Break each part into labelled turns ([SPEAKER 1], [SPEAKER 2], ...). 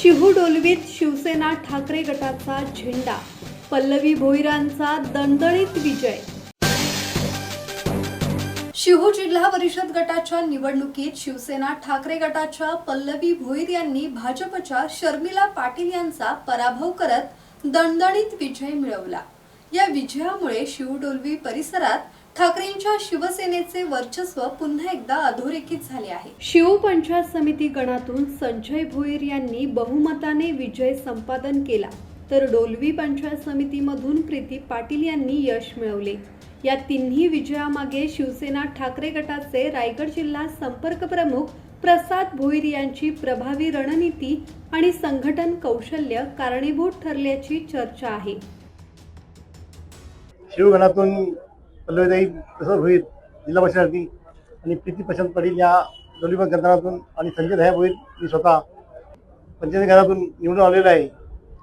[SPEAKER 1] शिहू डोलवीत शिवसेना ठाकरे गटाचा झेंडा पल्लवी भोईरांचा दणदणीत विजय. शिहू जिल्हा परिषद गटाच्या निवडणुकीत शिवसेना ठाकरे गटाच्या पल्लवी भोईर यांनी भाजपच्या शर्मिला पाटील यांचा पराभव करत दणदणीत विजय मिळवला. या विजयामुळे शिवडोलवी परिसरात ठाकरेंच्या शिवसेनेचे वर्चस्व पुन्हा एकदा अधोरेखित झाले आहे. शिव पंचायत समिती गणातून संजय भोईर यांनी बहुमताने विजय संपादन केला. तर डोलवी पंचायत समितीमधून प्रीती पाटील यांनी यश मिळवले. या तिन्ही विजयामागे शिवसेना ठाकरे गटाचे रायगड जिल्हा संपर्क प्रमुख प्रसाद भोईर यांची प्रभावी रणनीती आणि संघटन कौशल्य कारणीभूत ठरल्याची चर्चा आहे.
[SPEAKER 2] शिवगणातून पल्लवीताई तसं होईल. जिल्हा परिषदांनी आणि प्रीती प्रशांत पाटील या दोन्ही ग्रंथातून आणि संजय दया होईल मी स्वतः. पंचायत घरातून निवडून आलेलो आहे.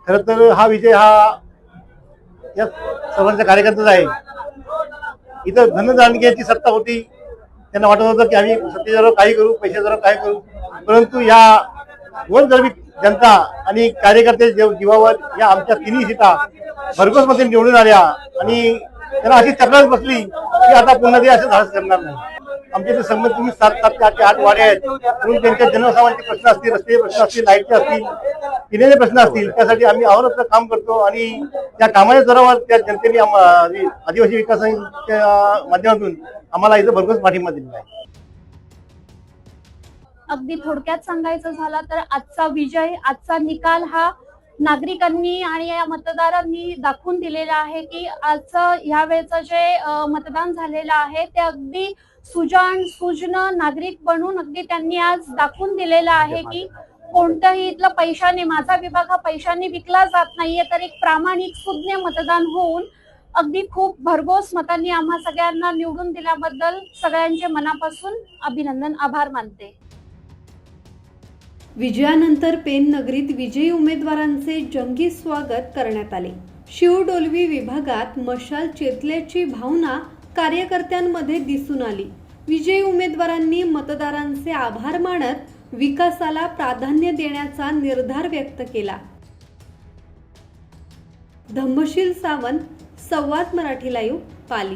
[SPEAKER 2] खरं तर हा विजय हा या सर्वांच्या कार्यकर्त्याचा आहे. इथं धनदानग्याची सत्ता होती. त्यांना वाटत होतं की आम्ही सत्तेजवळ काही करू पैशाजवळ काय करू परंतु या गोरगरीब जनता आणि कार्यकर्त्याच्या जीवावर या आमच्या तिन्ही सीटा भरघोस मध्ये निवडून आल्या आणि त्यांना अशी तक्रार बसली की आता पुन्हा ते असं धाडस करणार नाही. आमच्या इथे संबंध तुम्ही सात सात ते आठ आठ वाडे आहेत. म्हणून त्यांच्या जनसामान्यांचे प्रश्न असतील रस्ते प्रश्न असतील लाईटचे असतील पिण्याचे प्रश्न असतील त्यासाठी आम्ही अहोरात्र काम करतो आणि त्या कामाच्या जोरावर त्या जनतेने आदिवासी विकासाच्या माध्यमातून आम्हाला इथं भरघोस पाठिंबा दिलेला आहे.
[SPEAKER 3] अगदी थोडक्यात सांगायचं झालं तर आजचा विजय आजचा निकाल हा नागरिकांनी आणि या मतदारांनी दाखवून दिलेलं आहे की आजचं ह्या वेळचं जे मतदान झालेलं आहे ते अगदी सुजाण सुजन नागरिक बनून अगदी त्यांनी आज दाखवून दिलेलं आहे की कोणत्याही इथलं पैशाने माझा विभाग हा पैशाने विकला जात नाहीये तर एक प्रामाणिक सुज्ञ मतदान होऊन अगदी खूप भरघोस मतांनी आम्हा सगळ्यांना निवडून दिल्याबद्दल सगळ्यांचे मनापासून अभिनंदन आभार मानते.
[SPEAKER 1] विजयानंतर पेन नगरीत विजयी उमेदवारांचे जंगी स्वागत करण्यात आले. शिवडोलवी विभागात मशाल चेतल्याची भावना कार्यकर्त्यांमध्ये दिसून आली. विजयी उमेदवारांनी मतदारांचे आभार मानत विकासाला प्राधान्य देण्याचा निर्धार व्यक्त केला. धम्मशील सावंत संवाद मराठी लाईव्ह पाली.